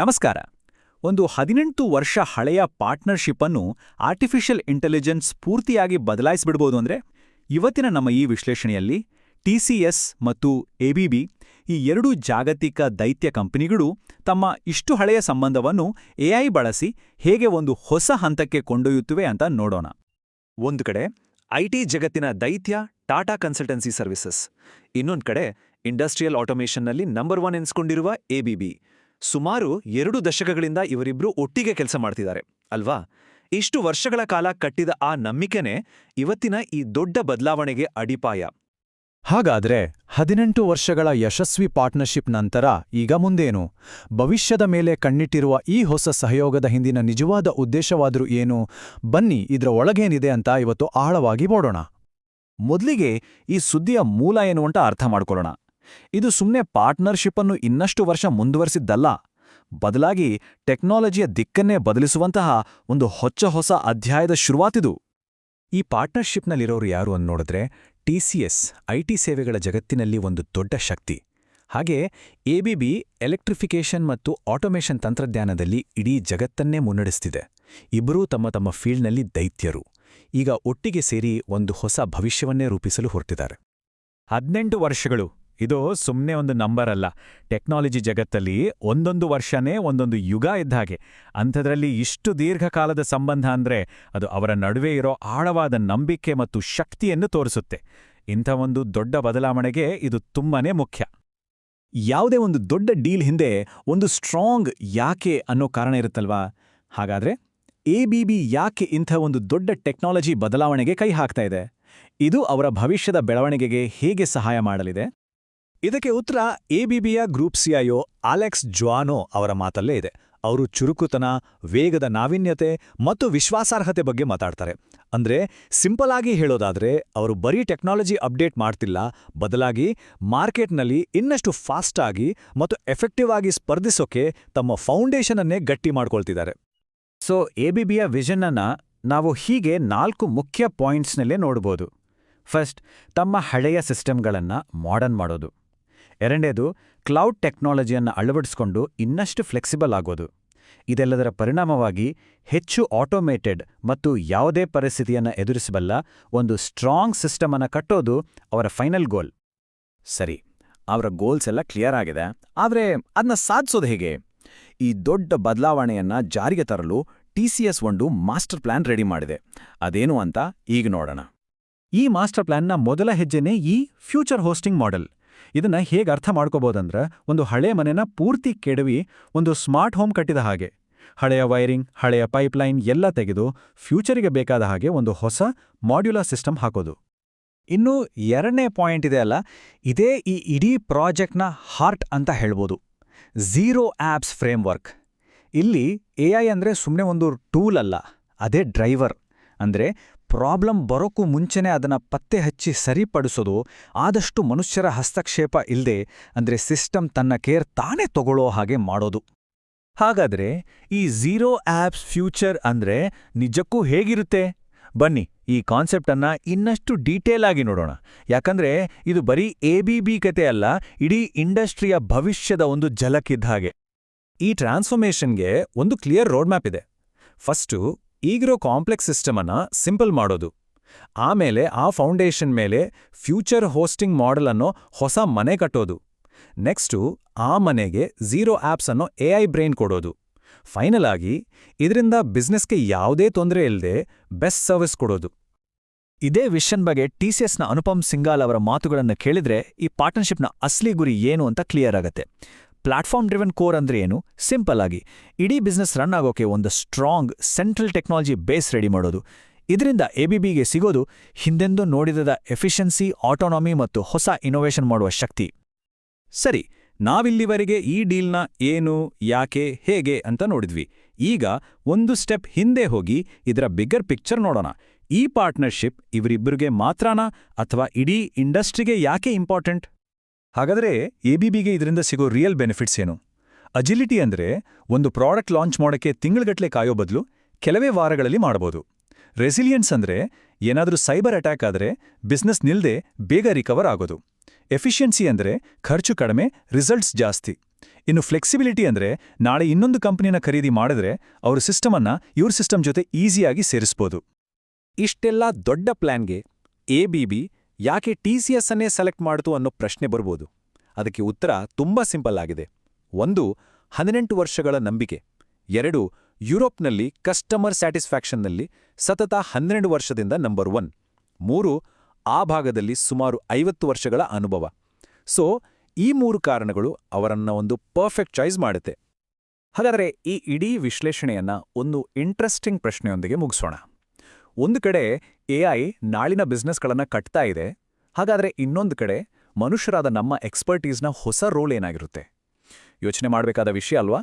ನಮಸ್ಕಾರ. ಒಂದು ಹದಿನೆಂಟು ವರ್ಷ ಹಳೆಯ ಪಾರ್ಟ್ನರ್ಶಿಪ್ ಅನ್ನು ಆರ್ಟಿಫಿಷಿಯಲ್ ಇಂಟೆಲಿಜೆನ್ಸ್ ಪೂರ್ತಿಯಾಗಿ ಬದಲಾಯಿಸಿಬಿಡ್ಬೋದು ಅಂದ್ರೆ ಇವತ್ತಿನ ನಮ್ಮ ಈ ವಿಶ್ಲೇಷಣೆಯಲ್ಲಿ ಟಿಸಿಎಸ್ ಮತ್ತು ಎಬಿಬಿ ಈ ಎರಡೂ ಜಾಗತಿಕ ದೈತ್ಯ ಕಂಪನಿಗಳು ತಮ್ಮ ಇಷ್ಟು ಹಳೆಯ ಸಂಬಂಧವನ್ನು ಎಐ ಬಳಸಿ ಹೇಗೆ ಒಂದು ಹೊಸ ಹಂತಕ್ಕೆ ಕೊಂಡೊಯ್ಯುತ್ತಿವೆ ಅಂತ ನೋಡೋಣ. ಒಂದು ಕಡೆ ಐಟಿ ಜಗತ್ತಿನ ದೈತ್ಯ ಟಾಟಾ ಕನ್ಸಲ್ಟೆನ್ಸಿ ಸರ್ವಿಸಸ್ ಇನ್ನೊಂದು ಕಡೆ ಇಂಡಸ್ಟ್ರಿಯಲ್ ಆಟೋಮೇಷನ್ನಲ್ಲಿ ನಂಬರ್ ಒನ್ ಎನ್ಸ್ಕೊಂಡಿರುವ ಎಬಿಬಿ ಸುಮಾರು ಎರಡು ದಶಕಗಳಿಂದ ಇವರಿಬ್ರು ಒಟ್ಟಿಗೆ ಕೆಲಸ ಮಾಡ್ತಿದ್ದಾರೆ, ಅಲ್ವಾ? ಇಷ್ಟು ವರ್ಷಗಳ ಕಾಲ ಕಟ್ಟಿದ ಆ ನಂಬಿಕೆನೇ ಇವತ್ತಿನ ಈ ದೊಡ್ಡ ಬದಲಾವಣೆಗೆ ಅಡಿಪಾಯ. ಹಾಗಾದ್ರೆ ಹದಿನೆಂಟು ವರ್ಷಗಳ ಯಶಸ್ವಿ ಪಾರ್ಟ್ನರ್ಶಿಪ್ ನಂತರ ಈಗ ಮುಂದೇನು? ಭವಿಷ್ಯದ ಮೇಲೆ ಕಣ್ಣಿಟ್ಟಿರುವ ಈ ಹೊಸ ಸಹಯೋಗದ ಹಿಂದಿನ ನಿಜವಾದ ಉದ್ದೇಶವಾದರೂ ಏನು? ಬನ್ನಿ, ಇದರ ಒಳಗೇನಿದೆ ಅಂತ ಇವತ್ತು ಆಳವಾಗಿ ಓಡೋಣ ಮೊದಲಿಗೆ ಈ ಸುದ್ದಿಯ ಮೂಲ ಏನು ಅಂತ ಅರ್ಥ ಮಾಡ್ಕೊಳ್ಳೋಣ. ಇದು ಸುಮ್ಮನೆ ಪಾರ್ಟ್ನರ್ಶಿಪ್ ಅನ್ನು ಇನ್ನಷ್ಟು ವರ್ಷ ಮುಂದುವರಿಸಿದ್ದಲ್ಲ. ಬದಲಾಗಿ ಟೆಕ್ನಾಲಜಿಯ ದಿಕ್ಕನ್ನೇ ಬದಲಿಸುವಂತಹ ಒಂದು ಹೊಚ್ಚ ಹೊಸ ಅಧ್ಯಾಯದ ಶುರುವಾತಿದು. ಈ ಪಾರ್ಟ್ನರ್ಶಿಪ್ನಲ್ಲಿರೋರು ಯಾರು ಅಂತ ನೋಡಿದ್ರೆ ಟಿಸಿಎಸ್ ಐಟಿ ಸೇವೆಗಳ ಜಗತ್ತಿನಲ್ಲಿ ಒಂದು ದೊಡ್ಡ ಶಕ್ತಿ. ಹಾಗೆ ಎಬಿಬಿ ಎಲೆಕ್ಟ್ರಿಫಿಕೇಷನ್ ಮತ್ತು ಆಟೋಮೇಷನ್ ತಂತ್ರಜ್ಞಾನದಲ್ಲಿ ಇಡೀ ಜಗತ್ತನ್ನೇ ಮುನ್ನಡೆಸ್ತಿದೆ. ಇಬ್ಬರೂ ತಮ್ಮ ತಮ್ಮ ಫೀಲ್ಡ್ನಲ್ಲಿ ದೈತ್ಯರು. ಈಗ ಒಟ್ಟಿಗೆ ಸೇರಿ ಒಂದು ಹೊಸ ಭವಿಷ್ಯವನ್ನೇ ರೂಪಿಸಲು ಹೊರಟಿದ್ದಾರೆ. ಹದಿನೆಂಟು ವರ್ಷಗಳು. ಇದು ಸುಮ್ಮನೆ ಒಂದು ನಂಬರ್ ಅಲ್ಲ. ಟೆಕ್ನಾಲಜಿ ಜಗತ್ತಲ್ಲಿ ಒಂದೊಂದು ವರ್ಷನೇ ಒಂದೊಂದು ಯುಗ ಇದ್ದ ಹಾಗೆ. ಅಂಥದ್ರಲ್ಲಿ ಇಷ್ಟು ದೀರ್ಘಕಾಲದ ಸಂಬಂಧ ಅಂದ್ರೆ ಅದು ಅವರ ನಡುವೆ ಇರೋ ಆಳವಾದ ನಂಬಿಕೆ ಮತ್ತು ಶಕ್ತಿಯನ್ನು ತೋರಿಸುತ್ತೆ. ಇಂಥ ಒಂದು ದೊಡ್ಡ ಬದಲಾವಣೆಗೆ ಇದು ತುಂಬಾನೇ ಮುಖ್ಯ. ಯಾವುದೇ ಒಂದು ದೊಡ್ಡ ಡೀಲ್ ಹಿಂದೆ ಒಂದು ಸ್ಟ್ರಾಂಗ್ ಯಾಕೆ ಅನ್ನೋ ಕಾರಣ ಇರುತ್ತಲ್ವಾ? ಹಾಗಾದ್ರೆ ಎಬಿಬಿ ಯಾಕೆ ಇಂಥ ಒಂದು ದೊಡ್ಡ ಟೆಕ್ನಾಲಜಿ ಬದಲಾವಣೆಗೆ ಕೈ ಹಾಕ್ತಾ ಇದೆ? ಇದು ಅವರ ಭವಿಷ್ಯದ ಬೆಳವಣಿಗೆಗೆ ಹೇಗೆ ಸಹಾಯ ಮಾಡಲಿದೆ? ಇದಕ್ಕೆ ಉತ್ತರ ಎಬಿಬಿಯ ಗ್ರೂಪ್ ಸಿಐಒ ಅಲೆಕ್ಸ್ ಜ್ವಾನೋ ಅವರ ಮಾತಲ್ಲೇ ಇದೆ. ಅವರು ಚುರುಕುತನ, ವೇಗದ ನಾವೀನ್ಯತೆ ಮತ್ತು ವಿಶ್ವಾಸಾರ್ಹತೆ ಬಗ್ಗೆ ಮಾತಾಡ್ತಾರೆ. ಅಂದ್ರೆ ಸಿಂಪಲ್ ಆಗಿ ಹೇಳೋದಾದ್ರೆ ಅವರು ಬರೀ ಟೆಕ್ನಾಲಜಿ ಅಪ್ಡೇಟ್ ಮಾಡ್ತಿಲ್ಲ, ಬದಲಾಗಿ ಮಾರ್ಕೆಟ್ನಲ್ಲಿ ಇನ್ನಷ್ಟು ಫಾಸ್ಟ್ ಆಗಿ ಮತ್ತು ಎಫೆಕ್ಟಿವ್ ಆಗಿ ಸ್ಪರ್ಧಿಸೋಕೆ ತಮ್ಮ ಫೌಂಡೇಶನ್ ಅನ್ನೇ ಗಟ್ಟಿ ಮಾಡ್ಕೊಳ್ತಿದ್ದಾರೆ. ಸೊ ಎಬಿಬಿಯ ವಿಷನ್ ಅನ್ನ ನಾವು ಹೀಗೆ ನಾಲ್ಕು ಮುಖ್ಯ ಪಾಯಿಂಟ್ಸ್ನಲ್ಲೇ ನೋಡ್ಬೋದು. ಫಸ್ಟ್, ತಮ್ಮ ಹಳೆಯ ಸಿಸ್ಟಮ್ಗಳನ್ನ ಮಾಡರ್ನ್ ಮಾಡೋದು. ಎರಡನೇದು ಕ್ಲೌಡ್ ಟೆಕ್ನಾಲಜಿಯನ್ನು ಅಳವಡಿಸಿಕೊಂಡು ಇನ್ನಷ್ಟು ಫ್ಲೆಕ್ಸಿಬಲ್ ಆಗೋದು. ಇದೆಲ್ಲದರ ಪರಿಣಾಮವಾಗಿ ಹೆಚ್ಚು ಆಟೋಮೇಟೆಡ್ ಮತ್ತು ಯಾವುದೇ ಪರಿಸ್ಥಿತಿಯನ್ನು ಎದುರಿಸಬಲ್ಲ ಒಂದು ಸ್ಟ್ರಾಂಗ್ ಸಿಸ್ಟಮ್ ಅನ್ನು ಕಟ್ಟೋದು ಅವರ ಫೈನಲ್ ಗೋಲ್ ಸರಿ, ಅವರ ಗೋಲ್ಸ್ ಎಲ್ಲ ಕ್ಲಿಯರ್ ಆಗಿದೆ. ಆದರೆ ಅದನ್ನ ಸಾಧಿಸೋದು ಹೇಗೆ? ಈ ದೊಡ್ಡ ಬದಲಾವಣೆಯನ್ನ ಜಾರಿಗೆ ತರಲು ಟಿಸಿಎಸ್ ಒಂದು ಮಾಸ್ಟರ್ ಪ್ಲಾನ್ ರೆಡಿ ಮಾಡಿದೆ. ಅದೇನು ಅಂತ ಈಗ ನೋಡೋಣ. ಈ ಮಾಸ್ಟರ್ ಪ್ಲಾನ್ನ ಮೊದಲ ಹೆಜ್ಜೆನೇ ಈ ಫ್ಯೂಚರ್ ಹೋಸ್ಟಿಂಗ್ ಮಾಡೆಲ್ ಇದನ್ನ ಹೇಗೆ ಅರ್ಥ ಮಾಡ್ಕೋಬೋದಂದ್ರೆ ಒಂದು ಹಳೆ ಮನೆನ ಪೂರ್ತಿ ಕೆಡವಿ ಒಂದು ಸ್ಮಾರ್ಟ್ ಹೋಮ್ ಕಟ್ಟಿದ ಹಾಗೆ. ಹಳೆಯ ವೈರಿಂಗ್, ಹಳೆಯ ಪೈಪ್ಲೈನ್ ಎಲ್ಲ ತೆಗೆದು ಫ್ಯೂಚರಿಗೆ ಬೇಕಾದ ಹಾಗೆ ಒಂದು ಹೊಸ ಮಾಡ್ಯುಲರ್ ಸಿಸ್ಟಮ್ ಹಾಕೋದು. ಇನ್ನು ಎರಡನೇ ಪಾಯಿಂಟ್ ಇದೆ ಅಲ್ಲ, ಇದೇ ಈ ಇಡೀ ಪ್ರಾಜೆಕ್ಟ್ನ ಹಾರ್ಟ್ ಅಂತ ಹೇಳ್ಬೋದು. Zero apps framework. ಇಲ್ಲಿ ಎಐ ಅಂದರೆ ಸುಮ್ಮನೆ ಒಂದು ಟೂಲ್ ಅಲ್ಲ, ಅದೇ ಡ್ರೈವರ್. ಅಂದರೆ ಪ್ರಾಬ್ಲಮ್ ಬರೋಕ್ಕೂ ಮುಂಚೆನೇ ಅದನ್ನು ಪತ್ತೆ ಹಚ್ಚಿ ಸರಿಪಡಿಸೋದು ಆದಷ್ಟು ಮನುಷ್ಯರ ಹಸ್ತಕ್ಷೇಪ ಇಲ್ಲದೆ ಅಂದರೆ ಸಿಸ್ಟಮ್ ತನ್ನ ಕೇರ್ ತಾನೇ ತಗೊಳ್ಳೋ ಹಾಗೆ ಮಾಡೋದು. ಹಾಗಾದ್ರೆ ಈ ಝೀರೋ ಆ್ಯಪ್ಸ್ ಫ್ಯೂಚರ್ ಅಂದ್ರೆ ನಿಜಕ್ಕೂ ಹೇಗಿರುತ್ತೆ? ಬನ್ನಿ, ಈ ಕಾನ್ಸೆಪ್ಟ್ ಅನ್ನ ಇನ್ನಷ್ಟು ಡೀಟೇಲ್ ಆಗಿ ನೋಡೋಣ. ಯಾಕಂದ್ರೆ ಇದು ಬರೀ ಎ ಬಿ ಬಿ ಕತೆ ಅಲ್ಲ, ಇಡೀ ಇಂಡಸ್ಟ್ರಿಯ ಭವಿಷ್ಯದ ಒಂದು ಝಲಕ್ಕಿದ್ದ ಹಾಗೆ. ಈ ಟ್ರಾನ್ಸ್ಫಾರ್ಮೇಷನ್ಗೆ ಒಂದು ಕ್ಲಿಯರ್ ರೋಡ್ ಮ್ಯಾಪ್ ಇದೆ. ಫಸ್ಟು ಈಗಿರೋ ಕಾಂಪ್ಲೆಕ್ಸ್ ಸಿಸ್ಟಮನ್ನು ಸಿಂಪಲ್ ಮಾಡೋದು. ಆಮೇಲೆ ಆ ಫೌಂಡೇಶನ್ ಮೇಲೆ ಫ್ಯೂಚರ್ ಹೋಸ್ಟಿಂಗ್ ಮಾಡೆಲ್ ಅನ್ನೋ ಹೊಸ ಮನೆ ಕಟ್ಟೋದು. ನೆಕ್ಸ್ಟು ಆ ಮನೆಗೆ ಝೀರೋ ಆಪ್ಸ್ ಅನ್ನೋ ಐ ಬ್ರೈನ್ ಕೊಡೋದು. ಫೈನಲ್ ಆಗಿ ಇದರಿಂದ ಬಿಸ್ನೆಸ್ಗೆ ಯಾವುದೇ ತೊಂದರೆ ಇಲ್ಲದೆ ಬೆಸ್ಟ್ ಸರ್ವಿಸ್ ಕೊಡೋದು. ಇದೇ ವಿಷನ್ ಬಗ್ಗೆ ಟಿ ಸಿ ಎಸ್ನ ಅನುಪಮ್ ಸಿಂಗಾಲ್ ಅವರ ಮಾತುಗಳನ್ನು ಕೇಳಿದ್ರೆ ಈ ಪಾರ್ಟ್ನರ್ಶಿಪ್ನ ಅಸಲಿ ಗುರಿ ಏನು ಅಂತ ಕ್ಲಿಯರ್ ಆಗತ್ತೆ. ಪ್ಲಾಟ್ಫಾರ್ಮ್ ಡ್ರಿವನ್ ಕೋರ್ ಅಂದ್ರೆ ಏನು? ಸಿಂಪಲ್ ಆಗಿ, ಇಡೀ ಬಿಸ್ನೆಸ್ ರನ್ ಆಗೋಕೆ ಒಂದು strong central technology base ready ಮಾಡೋದು. ಇದರಿಂದ ಎಬಿಬಿಗೆ ಸಿಗೋದು ಹಿಂದೆಂದೂ ನೋಡಿದದ ಎಫಿಷಿಯನ್ಸಿ, ಆಟೋನಾಮಿ ಮತ್ತು ಹೊಸ ಇನೋವೇಷನ್ ಮಾಡುವ ಶಕ್ತಿ. ಸರಿ, ನಾವಿಲ್ಲಿವರೆಗೆ ಈ ಡೀಲ್ನ ಏನು, ಯಾಕೆ, ಹೇಗೆ ಅಂತ ನೋಡಿದ್ವಿ. ಈಗ ಒಂದು ಸ್ಟೆಪ್ ಹಿಂದೆ ಹೋಗಿ ಇದರ ಬಿಗ್ಗರ್ ಪಿಕ್ಚರ್ ನೋಡೋಣ. ಈ ಪಾರ್ಟ್ನರ್ಶಿಪ್ ಇವರಿಬ್ಬರಿಗೆ ಮಾತ್ರನಾ ಅಥವಾ ಇಡೀ ಇಂಡಸ್ಟ್ರಿಗೆ ಯಾಕೆ ಇಂಪಾರ್ಟೆಂಟ್? ಹಾಗಾದ್ರೆ ಎಬಿಬಿಗೆ ಇದರಿಂದ ಸಿಗೋ ರಿಯಲ್ ಬೆನಿಫಿಟ್ಸ್ ಏನು? ಅಜಿಲಿಟಿ ಅಂದ್ರೆ ಒಂದು ಪ್ರಾಡಕ್ಟ್ ಲಾಂಚ್ ಮಾಡೋಕ್ಕೆ ತಿಂಗಳುಗಟ್ಟಲೆ ಕಾಯೋ ಬದಲು ಕೆಲವೇ ವಾರಗಳಲ್ಲಿ ಮಾಡಬಹುದು ರೆಸಿಲಿಯನ್ಸ್ ಅಂದ್ರೆ ಏನಾದರೂ ಸೈಬರ್ ಅಟ್ಯಾಕ್ ಆದರೆ ಬಿಸ್ನೆಸ್ ನಿಲ್ಲದೆ ಬೇಗ ರಿಕವರ್ ಆಗೋದು. ಎಫಿಷಿಯನ್ಸಿ ಅಂದ್ರೆ ಖರ್ಚು ಕಡಿಮೆ ರಿಸಲ್ಟ್ಸ್ ಜಾಸ್ತಿ. ಇನ್ನು ಫ್ಲೆಕ್ಸಿಬಿಲಿಟಿ ಅಂದ್ರೆ ನಾಳೆ ಇನ್ನೊಂದು ಕಂಪನಿನ ಖರೀದಿ ಮಾಡಿದ್ರೆ ಅವ್ರ ಸಿಸ್ಟಮನ್ನು ಇವ್ರ ಸಿಸ್ಟಮ್ ಜೊತೆ ಈಸಿಯಾಗಿ ಸೇರಿಸ್ಬೋದು. ಇಷ್ಟೆಲ್ಲ ದೊಡ್ಡ ಪ್ಲಾನ್ಗೆ ಎಬಿಬಿ ಯಾಕೆ ಟಿ ಸಿ ಎಸ್ ಅನ್ನೇ ಸೆಲೆಕ್ಟ್ ಮಾಡಿತು ಅನ್ನೋ ಪ್ರಶ್ನೆ ಬರ್ಬೋದು. ಅದಕ್ಕೆ ಉತ್ತರ ತುಂಬಾ ಸಿಂಪಲ್ ಆಗಿದೆ. ಒಂದು, ಹದಿನೆಂಟು ವರ್ಷಗಳ ನಂಬಿಕೆ. ಎರಡು, ಯುರೋಪ್ನಲ್ಲಿ ಕಸ್ಟಮರ್ ಸ್ಯಾಟಿಸ್ಫ್ಯಾಕ್ಷನ್ನಲ್ಲಿ ಸತತ ಹನ್ನೆರಡು ವರ್ಷದಿಂದ ನಂಬರ್ ಒನ್. ಮೂರು, ಆ ಭಾಗದಲ್ಲಿ ಸುಮಾರು ಐವತ್ತು ವರ್ಷಗಳ ಅನುಭವ. ಸೊ, ಈ ಮೂರು ಕಾರಣಗಳು ಅವರನ್ನ ಒಂದು ಪರ್ಫೆಕ್ಟ್ ಚಾಯ್ಸ್ ಮಾಡುತ್ತೆ. ಹಾಗಾದರೆ ಈ ಇಡೀ ವಿಶ್ಲೇಷಣೆಯನ್ನ ಒಂದು ಇಂಟ್ರೆಸ್ಟಿಂಗ್ ಪ್ರಶ್ನೆಯೊಂದಿಗೆ ಮುಗಿಸೋಣ. ಒಂದು ಕಡೆ ಎಐ ನಾಳಿನ ಬಿಸ್ನೆಸ್ಗಳನ್ನು ಕಟ್ತಾ ಇದೆ, ಹಾಗಾದರೆ ಇನ್ನೊಂದು ಕಡೆ ಮನುಷ್ಯರಾದ ನಮ್ಮ ಎಕ್ಸ್ಪರ್ಟೀಸ್ನ ಹೊಸ ರೋಲ್ ಏನಾಗಿರುತ್ತೆ? ಯೋಚನೆ ಮಾಡಬೇಕಾದ ವಿಷಯ ಅಲ್ವಾ?